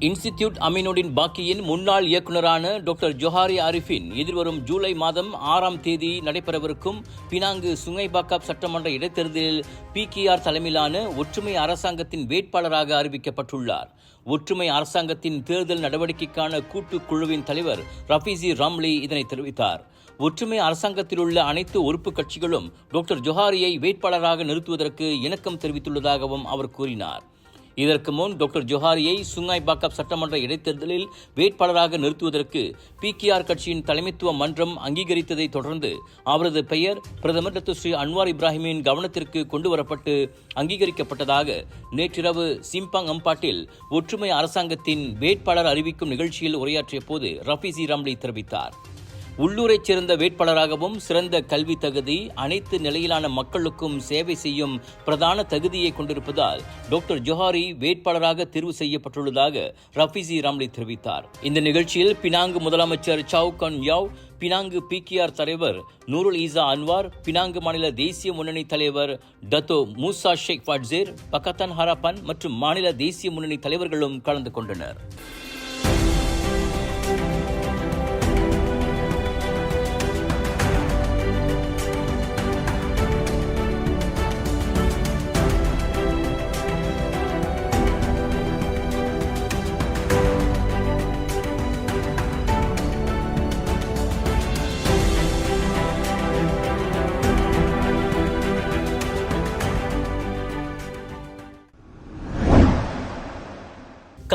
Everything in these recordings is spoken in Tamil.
இன்ஸ்டிடியூட் அமீனுடின் பாக்கியின் முன்னாள் இயக்குநரான டாக்டர் ஜொஹாரி ஆரிஃபின் எதிர்வரும் ஜூலை மாதம் ஆறாம் தேதி நடைபெறவிருக்கும் பினாங்கு சுங்கைபாக்காப் சட்டமன்ற இடைத்தேர்தலில் பிகேஆர் தலைமையிலான ஒற்றுமை அரசாங்கத்தின் வேட்பாளராக அறிவிக்கப்பட்டுள்ளார். ஒற்றுமை அரசாங்கத்தின் தேர்தல் நடவடிக்கைக்கான கூட்டுக் குழுவின் தலைவர் ரஃபீசி ராம்லி இதனை தெரிவித்தார். ஒற்றுமை அரசாங்கத்தில் உள்ள அனைத்து உறுப்பு கட்சிகளும் டாக்டர் ஜொஹாரியை வேட்பாளராக நிறுத்துவதற்கு இணக்கம் தெரிவித்துள்ளதாகவும் அவர் கூறினார். இதற்கு முன் டாக்டர் ஜொஹாரியை சுங்காய் பாக்கப் சட்டமன்ற இடைத்தேர்தலில் வேட்பாளராக நிறுத்துவதற்கு பிகேஆர் கட்சியின் தலைமைத்துவ மன்றம் அங்கீகரித்ததை தொடர்ந்து அவரது பெயர் பிரதமர் டத்து ஸ்ரீ அன்வார் இப்ராஹிமின் கவனத்திற்கு கொண்டுவரப்பட்டு அங்கீகரிக்கப்பட்டதாக நேற்றிரவு சிம்பாங் அம்பாட்டில் ஒற்றுமை அரசாங்கத்தின் வேட்பாளர் அறிவிக்கும் நிகழ்ச்சியில் உரையாற்றிய போது ரஃபீசி ரம்லி தெரிவித்தார். உள்ளூரைச் சேர்ந்த வேட்பாளராகவும் சிறந்த கல்வி தகுதி அனைத்து நிலையிலான மக்களுக்கும் சேவை செய்யும் பிரதான தகுதியை கொண்டிருப்பதால் டாக்டர் ஜொஹாரி வேட்பாளராக தேர்வு செய்யப்பட்டுள்ளதாக ரஃபிசி ராம்லி தெரிவித்தார். இந்த நிகழ்ச்சியில் பினாங்கு முதலமைச்சர் சவு கன் யாவ் பினாங்கு பிகேஆர் தலைவர் நூருல் ஈசா அன்வார் பினாங்கு மாநில தேசிய முன்னணி தலைவர் Dato Musa Sheikh Fadzir Pakatan Harapan மற்றும் மாநில தேசிய முன்னணி தலைவர்களும் கலந்து கொண்டனர்.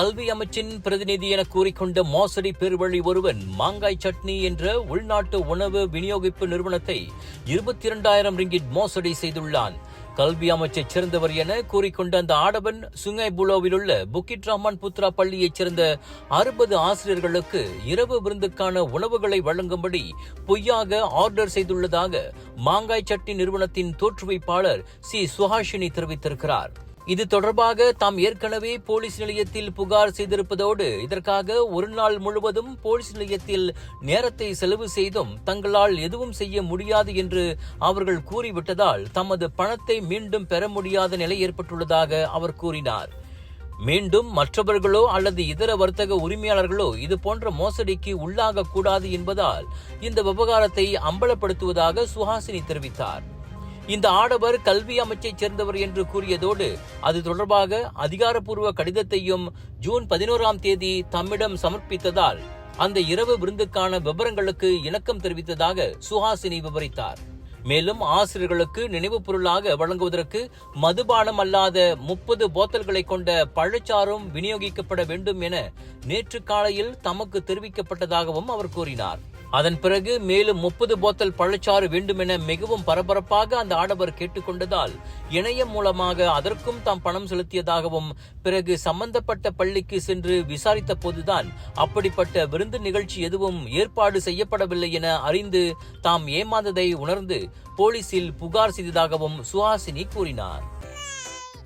கல்வி அமைச்சின் பிரதிநிதி என கூறிக்கொண்ட மோசடி பெருவழி ஒருவன் மாங்காய் சட்னி என்ற உள்நாட்டு உணவு விநியோகிப்பு நிறுவனத்தை இருபத்தி இரண்டாயிரம் ரிங்கிட் மோசடி செய்துள்ளான். கல்வி அமைச்சைச் சேர்ந்தவர் என கூறிக்கொண்ட அந்த ஆடவன் சுங்கை புலோவில் உள்ள புக்கிட் ரஹ்மான் புத்ரா பள்ளியைச் சேர்ந்த அறுபது ஆசிரியர்களுக்கு இரவு விருந்துக்கான உணவுகளை வழங்கும்படி பொய்யாக ஆர்டர் செய்துள்ளதாக மாங்காய் சட்னி நிறுவனத்தின் தோற்றுவிப்பாளர் சி. சுஹாஷினி தெரிவித்திருக்கிறார். இது தொடர்பாக தாம் ஏற்கனவே போலீஸ் நிலையத்தில் புகார் செய்திருப்பதோடு இதற்காக ஒரு நாள் முழுவதும் போலீஸ் நிலையத்தில் நேரத்தை செலவு செய்தும் தங்களால் எதுவும் செய்ய முடியாது என்று அவர்கள் கூறிவிட்டதால் தமது பணத்தை மீண்டும் பெற முடியாத நிலை ஏற்பட்டுள்ளதாக அவர் கூறினார். மீண்டும் மற்றவர்களோ அல்லது இதர வர்த்தக உரிமையாளர்களோ இது போன்ற மோசடிக்கு உள்ளாக கூடாது என்பதால் இந்த விவகாரத்தை அம்பலப்படுத்துவதாக சுஹாசினி தெரிவித்தார். இந்த ஆடவர் கல்வி அமைச்சைச் சேர்ந்தவர் என்று கூறியதோடு அது தொடர்பாக அதிகாரப்பூர்வ கடிதத்தையும் ஜூன் பதினோராம் தேதி தம்மிடம் சமர்ப்பித்ததால் அந்த இரவு விருந்துக்கான விவரங்களுக்கு இணக்கம் தெரிவித்ததாக சுஹாசினி விவரித்தார். மேலும் ஆசிரியர்களுக்கு நினைவு பொருளாக வழங்குவதற்கு மதுபானம் அல்லாத முப்பது போத்தல்களை கொண்ட பழச்சாறும் விநியோகிக்கப்பட வேண்டும் என நேற்று காலையில் தமக்கு தெரிவிக்கப்பட்டதாகவும் அவர் கூறினார். அதன் பிறகு மேலும் முப்பது போத்தல் பழச்சாறு வேண்டுமென மிகவும் பரபரப்பாக அந்த ஆடவர் கேட்டுக்கொண்டதால் இணையம் மூலமாக அதற்கும் தாம் பணம் செலுத்தியதாகவும் பிறகு சம்பந்தப்பட்ட பள்ளிக்கு சென்று விசாரித்த போதுதான் அப்படிப்பட்ட விருந்து நிகழ்ச்சி எதுவும் ஏற்பாடு செய்யப்படவில்லை என அறிந்து தாம் ஏமாந்ததை உணர்ந்து போலீசில் புகார் செய்ததாகவும் சுஹாசினி கூறினார்.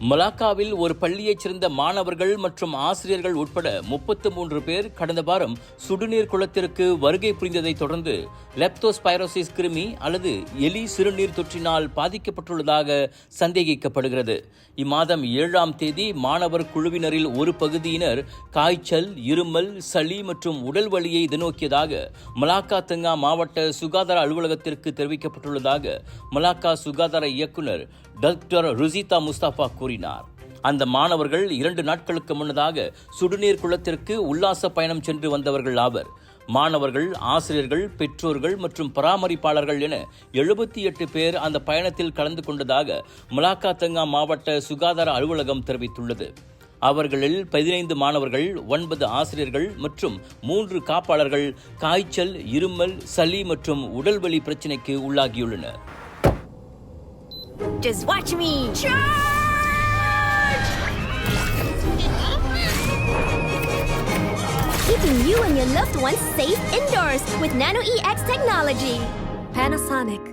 மலாக்காவில் ஒரு பள்ளியைச் சேர்ந்த மாணவர்கள் மற்றும் ஆசிரியர்கள் உட்பட முப்பத்து மூன்று பேர் கடந்த வாரம் சுடுநீர் குளத்திற்கு வருகை புரிந்ததை தொடர்ந்து லெப்டோஸ்பைரோசிஸ் கிருமி அல்லது எலி சிறுநீர் தொற்றினால் பாதிக்கப்பட்டுள்ளதாக சந்தேகிக்கப்படுகிறது. இம்மாதம் ஏழாம் தேதி மாணவர் குழுவினரில் ஒரு பகுதியினர் காய்ச்சல் இருமல் சளி மற்றும் உடல் வலியை எதிர்நோக்கியதாக மலாக்கா தெங்கா மாவட்ட சுகாதார அலுவலகத்திற்கு தெரிவிக்கப்பட்டுள்ளதாக மலாக்கா சுகாதார இயக்குநர் டாக்டர் ருசிதா முஸ்தாபா கூறினார். அந்த மாணவர்கள் இரண்டு நாட்களுக்கு முன்னதாக சுடுநீர் குளத்திற்கு உல்லாச பயணம் சென்று வந்தவர்கள் ஆவர். மாணவர்கள் ஆசிரியர்கள் பெற்றோர்கள் மற்றும் பராமரிப்பாளர்கள் என எழுபத்தி எட்டு பேர் அந்த பயணத்தில் கலந்து கொண்டதாக மலாக்கா மாவட்ட சுகாதார அலுவலகம் தெரிவித்துள்ளது. அவர்களில் பதினைந்து மாணவர்கள் ஒன்பது ஆசிரியர்கள் மற்றும் மூன்று காப்பாளர்கள் காய்ச்சல் இருமல் சளி மற்றும் உடல்வலி பிரச்சினைக்கு உள்ளாகியுள்ளனர். Just watch me! Charge! Keeping you and your loved ones safe indoors with Nano EX technology. Panasonic.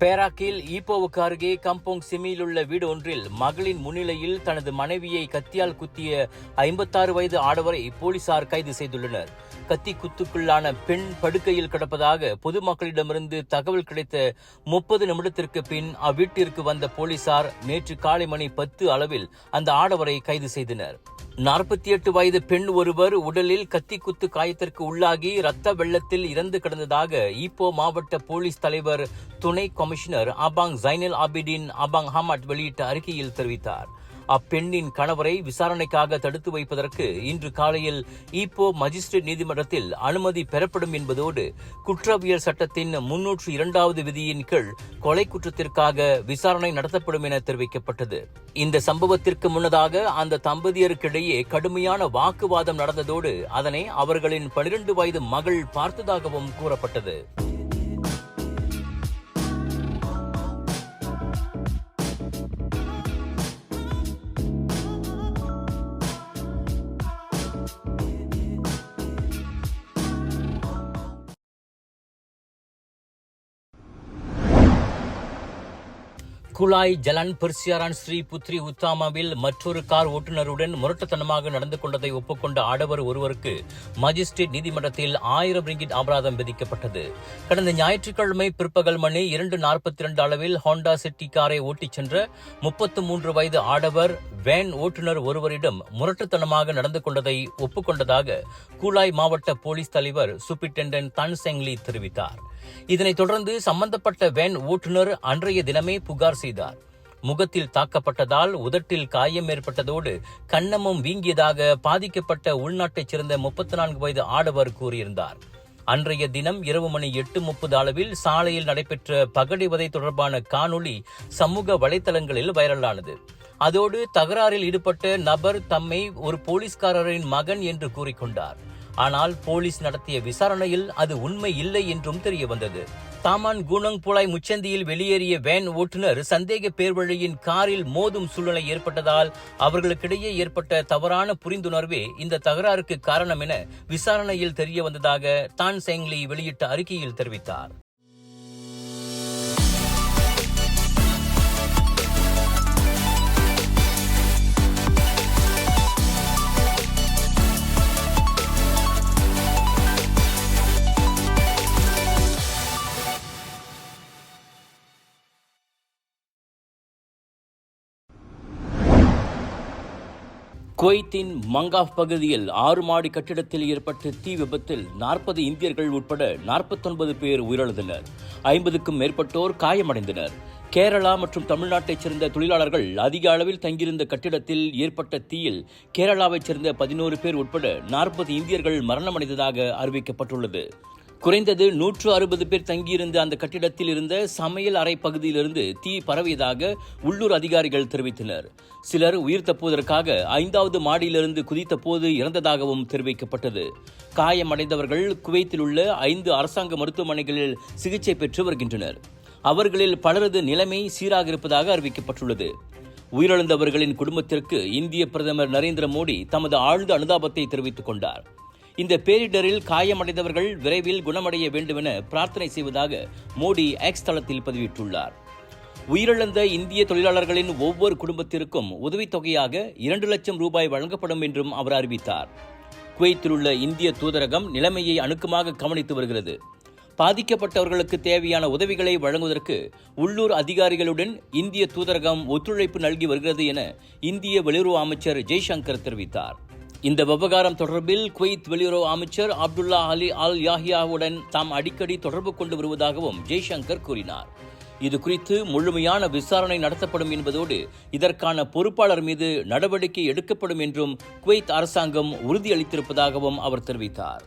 பேராக்கில் ஈப்போவுக்கு அருகே கம்போங் சிமியில் உள்ள வீடு ஒன்றில் மகளின் முன்னிலையில் தனது மனைவியை கத்தியால் குத்திய ஐம்பத்தாறு வயது ஆடவரை போலீசார் கைது செய்துள்ளனர் கத்தி குத்துக்குள்ளான பெண் படுக்கையில் கிடப்பதாக பொதுமக்களிடமிருந்து தகவல் கிடைத்த முப்பது நிமிடத்திற்கு பின் அவ்வீட்டிற்கு வந்த போலீசார் நேற்று காலை மணி பத்து அளவில் அந்த ஆடவரை கைது செய்தனர். நாற்பத்தி எட்டு வயது பெண் ஒருவர் உடலில் கத்தி குத்து காயத்திற்கு உள்ளாகி ரத்த வெள்ளத்தில் இறந்து கிடந்ததாக ஈப்போ மாவட்ட போலீஸ் தலைவர் துணை கமிஷனர் அபாங் ஜைனல் ஆபிடின் அபாங் ஹமாட் வெளியிட்ட அறிக்கையில் தெரிவித்தார். அப்பெண்ணின் கணவரை விசாரணைக்காக தடுத்து வைப்பதற்கு இன்று காலையில் ஈப்போ மஜிஸ்ட்ரேட் நீதிமன்றத்தில் அனுமதி பெறப்படும் என்பதோடு குற்றவியல் சட்டத்தின் முன்னூற்று இரண்டாவது விதியின் கீழ் கொலை குற்றத்திற்காக விசாரணை நடத்தப்படும் என தெரிவிக்கப்பட்டது. இந்த சம்பவத்திற்கு முன்னதாக அந்த தம்பதியருக்கிடையே கடுமையான வாக்குவாதம் நடந்ததோடு அதனை அவர்களின் பனிரெண்டு வயது மகள் பார்த்ததாகவும் கூறப்பட்டது. குலாய் ஜலன் பெர்சியாரான் ஸ்ரீ புத்ரி உத்தாமாவில் மற்றொரு கார் ஓட்டுநருடன் முரட்டுத்தனமாக நடந்து கொண்டதை ஒப்புக்கொண்ட ஆடவர் ஒருவருக்கு மஜிஸ்ட்ரேட் நீதிமன்றத்தில் ஆயிரம் ரிங்கிட் அபராதம் விதிக்கப்பட்டது. கடந்த ஞாயிற்றுக்கிழமை பிற்பகல் மணி இரண்டு நாற்பத்தி இரண்டு அளவில் ஹோண்டா சிட்டி காரை ஓட்டிச் சென்ற முப்பத்து மூன்று வயது ஆடவர் வேன் ஓட்டுநர் ஒருவரிடம் முரட்டுத்தனமாக நடந்து கொண்டதை ஒப்புக்கொண்டதாக கூலாய் மாவட்ட போலீஸ் தலைவர் சூப்பிரிண்டென்டென்ட் தன் செங்லி தெரிவித்தார். இதனைத் தொடர்ந்து சம்பந்தப்பட்ட வேன் ஓட்டுநர் அன்றைய தினமே புகார் செய்தார். முகத்தில் தாக்கப்பட்டதால் உதட்டில் காயம் ஏற்பட்டதோடு கன்னமும் வீங்கியதாக பாதிக்கப்பட்ட உள்நாட்டைச் சேர்ந்த முப்பத்தி நான்கு வயது ஆடவர் கூறியிருந்தார். அன்றைய தினம் இரவு மணி எட்டு முப்பது அளவில் சாலையில் நடைபெற்ற பகடிவதை தொடர்பான காணொளி சமூக வலைதளங்களில் வைரலானது. அதோடு தகராறில் ஈடுபட்ட நபர் தம்மை ஒரு போலீஸ்காரரின் மகன் என்று கூறிக்கொண்டார். ஆனால் போலீஸ் நடத்திய விசாரணையில் அது உண்மை இல்லை என்றும் தெரிய வந்தது தாமான் குணங் புலாய் முச்சந்தியில் வெளியேறிய வேன் ஓட்டுநர் சந்தேக பேர்வழியின் காரில் மோதும் சூழ்நிலை ஏற்பட்டதால் அவர்களுக்கிடையே ஏற்பட்ட தவறான புரிந்துணர்வே இந்த தகராறுக்கு காரணம் என விசாரணையில் தெரிய வந்ததாக தான் செங்லி வெளியிட்ட அறிக்கையில் தெரிவித்தார். குவைத்தின் மங்காஃப் பகுதியில் ஆறு மாடி கட்டிடத்தில் ஏற்பட்ட தீ விபத்தில் நாற்பது இந்தியர்கள் உட்பட நாற்பத்தொன்பது பேர் உயிரிழந்தனர். ஐம்பதுக்கும் மேற்பட்டோர் காயமடைந்தனர். கேரளா மற்றும் தமிழ்நாட்டைச் சேர்ந்த தொழிலாளர்கள் அதிக அளவில் தங்கியிருந்த கட்டிடத்தில் ஏற்பட்ட தீயில் கேரளாவைச் சேர்ந்த பதினோரு பேர் உட்பட நாற்பது இந்தியர்கள் மரணமடைந்ததாக அறிவிக்கப்பட்டுள்ளது. குறைந்தது நூற்று அறுபது பேர் தங்கியிருந்த அந்த கட்டிடத்தில் இருந்த சமையல் அறை பகுதியிலிருந்து தீ பரவியதாக உள்ளூர் அதிகாரிகள் தெரிவித்தனர். சிலர் உயிர் தப்புவதற்காக ஐந்தாவது மாடியிலிருந்து குதித்த போது இறந்ததாகவும் தெரிவிக்கப்பட்டது. காயமடைந்தவர்கள் குவைத்தில் உள்ள ஐந்து அரசாங்க மருத்துவமனைகளில் சிகிச்சை பெற்று வருகின்றனர். அவர்களில் பலரது நிலைமை சீராக இருப்பதாக அறிவிக்கப்பட்டுள்ளது. உயிரிழந்தவர்களின் குடும்பத்திற்கு இந்திய பிரதமர் நரேந்திர மோடி தமது ஆழ்ந்த அனுதாபத்தை தெரிவித்துக் கொண்டார். இந்த பேரிடரில் காயமடைந்தவர்கள் விரைவில் குணமடைய வேண்டும் என பிரார்த்தனை செய்வதாக மோடி எக்ஸ் தளத்தில் பதிவிட்டுள்ளார். உயிரிழந்த இந்திய தொழிலாளர்களின் ஒவ்வொரு குடும்பத்திற்கும் உதவித்தொகையாக இரண்டு லட்சம் ரூபாய் வழங்கப்படும் என்றும் அவர் அறிவித்தார். குவைத்தில் உள்ள இந்திய தூதரகம் நிலைமையை அணுக்கமாக கவனித்து வருகிறது. பாதிக்கப்பட்டவர்களுக்கு தேவையான உதவிகளை வழங்குவதற்கு உள்ளூர் அதிகாரிகளுடன் இந்திய தூதரகம் ஒத்துழைப்பு நல்கி வருகிறது என இந்திய வெளியுறவு அமைச்சர் ஜெய்சங்கர் தெரிவித்தார். இந்த விவகாரம் தொடர்பில் குவைத் வெளியுறவு அமைச்சர் அப்துல்லா அலி அல் யாஹியாவுடன் தாம் அடிக்கடி தொடர்பு கொண்டு வருவதாகவும் ஜெய்சங்கர் கூறினார். இது குறித்து முழுமையான விசாரணை நடத்தப்படும் என்பதோடு இதற்கான பொறுப்பாளர் மீது நடவடிக்கை எடுக்கப்படும் என்றும் குவைத் அரசாங்கம் உறுதியளித்திருப்பதாகவும் அவர் தெரிவித்தார்.